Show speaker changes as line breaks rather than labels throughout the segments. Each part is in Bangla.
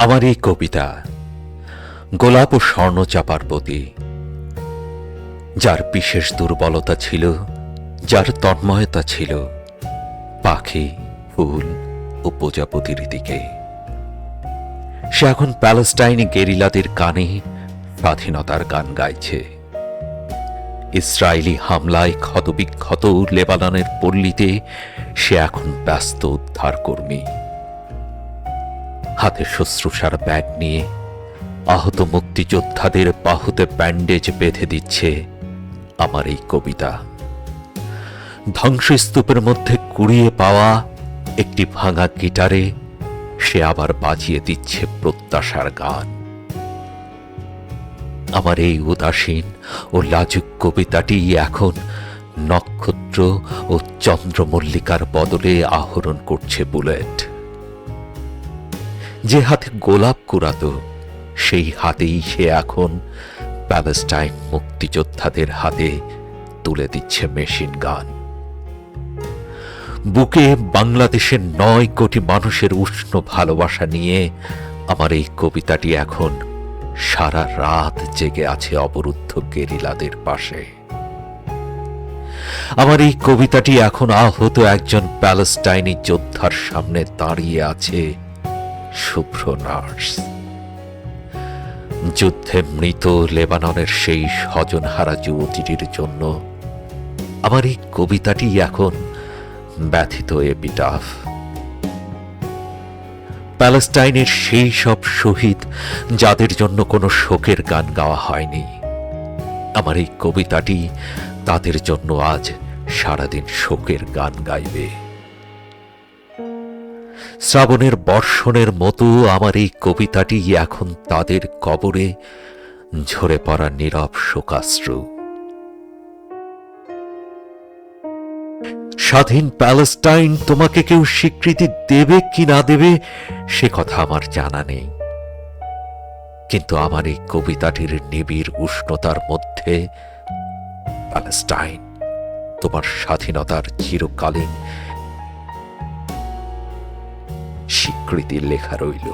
আমার এই কবিতা গোলাপ ও স্বর্ণচাপার প্রতি, যার বিশেষ দুর্বলতা ছিল, যার তন্ময়তা ছিল, পাখি, ফুল ও প্রজাপতির দিকে। সে এখন প্যালেস্টাইনি গেরিলাদের কানে স্বাধীনতার গান গাইছে। ইসরায়েলি হামলায় ক্ষতবিক্ষত লেবাননের পল্লীতে সে এখন ব্যস্ত উদ্ধার কর্মী হাতে শুশ্রূষার ব্যাগ নিয়ে আহত মুক্তিযোদ্ধাদের বাহুতে ব্যান্ডেজ বেঁধে দিচ্ছে আমার এই কবিতা। ধ্বংসস্তূপের মধ্যে কুড়িয়ে পাওয়া একটি ভাঙা গিটারে সে আবার বাজিয়ে দিচ্ছে প্রত্যাশার গান। আমার এই উদাসীন ও লাজুক কবিতাটি এখন নক্ষত্র ও চন্দ্রমল্লিকার বদলে আহরণ করছে বুলেট। যে হাতে গোলাপ কুড়াতো, সেই হাতেই সে এখন প্যালেস্টাইন মুক্তিযোদ্ধাদের হাতে তুলে দিচ্ছে মেশিন গান। বুকে বাংলাদেশের নয় কোটি মানুষের উষ্ণ ভালোবাসা নিয়ে আমার এই কবিতাটি এখন সারা রাত জেগে আছে অবরুদ্ধ গেরিলাদের পাশে। আমার এই কবিতাটি এখন আহত একজন প্যালেস্টাইনি যোদ্ধার সামনে দাঁড়িয়ে আছে শুভ্র নার্স। যুদ্ধে মৃত লেবাননের সেই স্বজনহারা যুবতীটির জন্য আমার এই কবিতাটি এখন ব্যথিত এপিটাফ। প্যালেস্টাইনের সেই সব শহীদ যাদের জন্য কোনো শোকের গান গাওয়া হয়নি, আমার এই কবিতাটি তাদের জন্য আজ সারাদিন শোকের গান গাইবে। শ্রাবণের বর্ষণের মতো আমার এই কবিতাটি এখন তাদের কবরে ঝরে পড়া নীরব শোকাশ্রু। স্বাধীন প্যালেস্টাইন তোমাকে কেউ স্বীকৃতি দেবে কি না দেবে, সে কথা আমার জানা নেই। কিন্তু আমার এই কবিতাটির নিবিড় উষ্ণতার মধ্যে প্যালেস্টাইন তোমার স্বাধীনতার চিরকালীন স্বীকৃতির লেখা রইল।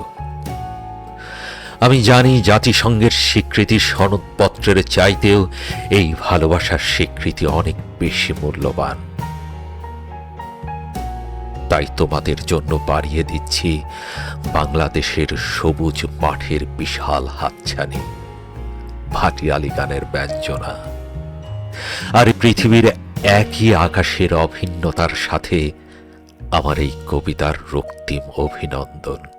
আমি জানি জাতিসংঘের স্বীকৃতি সনদপত্রের চাইতেও এই ভালোবাসার স্বীকৃতি অনেক বেশি মূল্যবান। তাই তোমাদের জন্য বাড়িয়ে দিচ্ছি বাংলাদেশের সবুজ মাঠের বিশাল হাতছানি ভাটিয়ালি গানের ব্যঞ্জনা। আর পৃথিবীর একই আকাশের অভিন্নতার সাথে আমার এই কবিতার রক্তিম অভিনন্দন।